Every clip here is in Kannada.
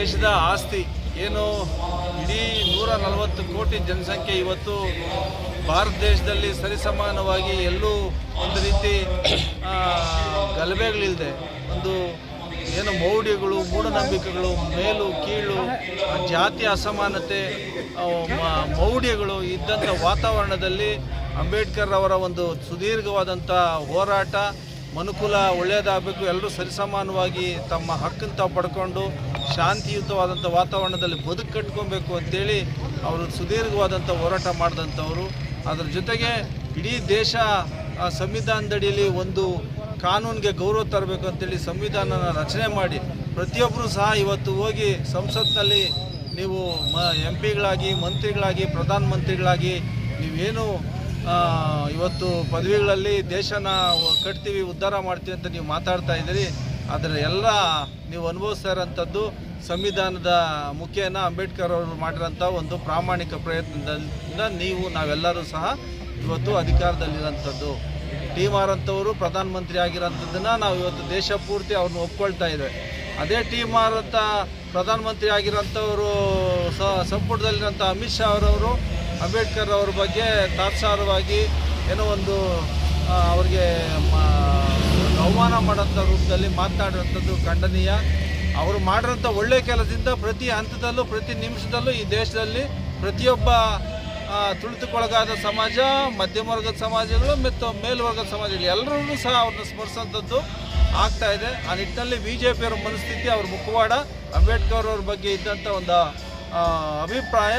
ದೇಶದ ಆಸ್ತಿ ಏನು? ಇಡೀ ನೂರ ನಲವತ್ತು ಕೋಟಿ ಜನಸಂಖ್ಯೆ ಇವತ್ತು ಭಾರತ ದೇಶದಲ್ಲಿ ಸರಿಸಮಾನವಾಗಿ ಎಲ್ಲೂ ಒಂದು ರೀತಿ ಗಲಭೆಗಳಿಲ್ಲದೆ, ಒಂದು ಏನು ಮೌಢ್ಯಗಳು, ಮೂಢನಂಬಿಕೆಗಳು, ಮೇಲು, ಕೀಳು ಜಾತಿ ಅಸಮಾನತೆ ಮೌಢ್ಯಗಳು ಇದ್ದಂಥ ವಾತಾವರಣದಲ್ಲಿ ಅಂಬೇಡ್ಕರ್ ಅವರ ಒಂದು ಸುದೀರ್ಘವಾದಂಥ ಹೋರಾಟ ಮನುಕುಲ ಒಳ್ಳೆಯದಾಗಬೇಕು ಎಲ್ಲರೂ ಸರಿಸಮಾನವಾಗಿ ತಮ್ಮ ಹಕ್ಕಂತ ಪಡ್ಕೊಂಡು ಶಾಂತಿಯುತವಾದಂಥ ವಾತಾವರಣದಲ್ಲಿ ಬದುಕು ಕಟ್ಕೊಬೇಕು ಅಂತೇಳಿ ಅವರು ಸುದೀರ್ಘವಾದಂಥ ಹೋರಾಟ ಮಾಡಿದಂಥವರು. ಅದರ ಜೊತೆಗೆ ಇಡೀ ದೇಶ ಸಂವಿಧಾನದಡಿಯಲ್ಲಿ ಒಂದು ಕಾನೂನಿಗೆ ಗೌರವ ತರಬೇಕು ಅಂತೇಳಿ ಸಂವಿಧಾನನ ರಚನೆ ಮಾಡಿ ಪ್ರತಿಯೊಬ್ಬರೂ ಸಹ ಇವತ್ತು ಹೋಗಿ ಸಂಸತ್ನಲ್ಲಿ ನೀವು ಮ, ಎಂ ಪಿಗಳಾಗಿ, ಮಂತ್ರಿಗಳಾಗಿ ಪ್ರಧಾನಮಂತ್ರಿಗಳಾಗಿ ನೀವೇನು ಇವತ್ತು ಪದವಿಗಳಲ್ಲಿ ದೇಶನ ಕಟ್ತೀವಿ, ಉದ್ಧಾರ ಮಾಡ್ತೀವಿ ಅಂತ ನೀವು ಮಾತಾಡ್ತಾ ಇದ್ದೀರಿ. ಅದರ ಎಲ್ಲ ನೀವು ಅನುಭವಿಸ್ತಾ ಸಂವಿಧಾನದ ಮುಖೇನ ಅಂಬೇಡ್ಕರ್ ಅವರು ಮಾಡಿರೋಂಥ ಒಂದು ಪ್ರಾಮಾಣಿಕ ಪ್ರಯತ್ನದಿಂದ ನೀವು ನಾವೆಲ್ಲರೂ ಸಹ ಇವತ್ತು ಅಧಿಕಾರದಲ್ಲಿರೋಂಥದ್ದು. ಟಿ ಆರ್ ಅಂತವರು ಪ್ರಧಾನಮಂತ್ರಿ ಆಗಿರೋಂಥದ್ದನ್ನು ನಾವು ಇವತ್ತು ದೇಶ ಪೂರ್ತಿ ಅವ್ರನ್ನ ಒಪ್ಕೊಳ್ತಾ ಇದ್ದೇವೆ ಅದೇ ಟಿ ಆರ್ ಅಂತ ಪ್ರಧಾನಮಂತ್ರಿ ಆಗಿರೋಂಥವರು ಸಂಪುಟದಲ್ಲಿರೋಂಥ ಅಮಿತ್ ಶಾ ಅವರವರು ಅಂಬೇಡ್ಕರ್ ಅವ್ರ ಬಗ್ಗೆ ತಾತ್ಸಾರವಾಗಿ ಏನೋ ಒಂದು ಅವ್ರಿಗೆ ಅವಮಾನ ಮಾಡೋಂಥ ರೂಪದಲ್ಲಿ ಮಾತನಾಡುವಂಥದ್ದು ಖಂಡನೀಯ. ಅವರು ಮಾಡಿರೋಂಥ ಒಳ್ಳೆ ಕೆಲಸದಿಂದ ಪ್ರತಿ ಹಂತದಲ್ಲೂ, ಪ್ರತಿ ನಿಮಿಷದಲ್ಲೂ ಈ ದೇಶದಲ್ಲಿ ಪ್ರತಿಯೊಬ್ಬ ತುಳಿತಕ್ಕೊಳಗಾದ ಸಮಾಜ, ಮಧ್ಯಮ ವರ್ಗದ ಸಮಾಜಗಳು ಮತ್ತು ಮೇಲ್ವರ್ಗದ ಸಮಾಜಗಳು ಎಲ್ಲರನ್ನೂ ಸಹ ಅವ್ರನ್ನ ಸ್ಮರಿಸೋಂಥದ್ದು ಆಗ್ತಾ ಇದೆ. ಆ ನಿಟ್ಟಿನಲ್ಲಿ ಬಿ ಜೆ ಪಿಯವರ ಮನಸ್ಥಿತಿ, ಅವ್ರ ಮುಖವಾಡ, ಅಂಬೇಡ್ಕರ್ ಅವ್ರ ಬಗ್ಗೆ ಇದ್ದಂಥ ಒಂದು ಅಭಿಪ್ರಾಯ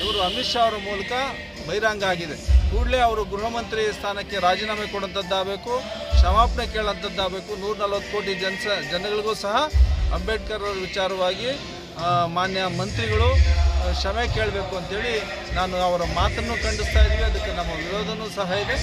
ಇವರು ಅಮಿತ್ ಶಾ ಅವರ ಮೂಲಕ ಬಹಿರಂಗ ಆಗಿದೆ. ಕೂಡಲೇ ಅವರು ಗೃಹ ಮಂತ್ರಿ ಸ್ಥಾನಕ್ಕೆ ರಾಜೀನಾಮೆ ಕೊಡುವಂಥದ್ದಾಗಬೇಕು, ಕ್ಷಮಾಪಣೆ ಕೇಳೋಂಥದ್ದಾಗಬೇಕು. ನೂರ ನಲವತ್ತು ಕೋಟಿ ಜನಸ, ಜನಗಳಿಗೂ ಸಹ ಅಂಬೇಡ್ಕರ್ ಅವರ ವಿಚಾರವಾಗಿ ಮಾನ್ಯ ಮಂತ್ರಿಗಳು ಕ್ಷಮೆ ಕೇಳಬೇಕು ಅಂತೇಳಿ ನಾನು ಅವರ ಮಾತನ್ನು ಖಂಡಿಸ್ತಾ ಇದ್ದೀವಿ. ಅದಕ್ಕೆ ನಮ್ಮ ವಿರೋಧನೂ ಸಹ ಇದೆ.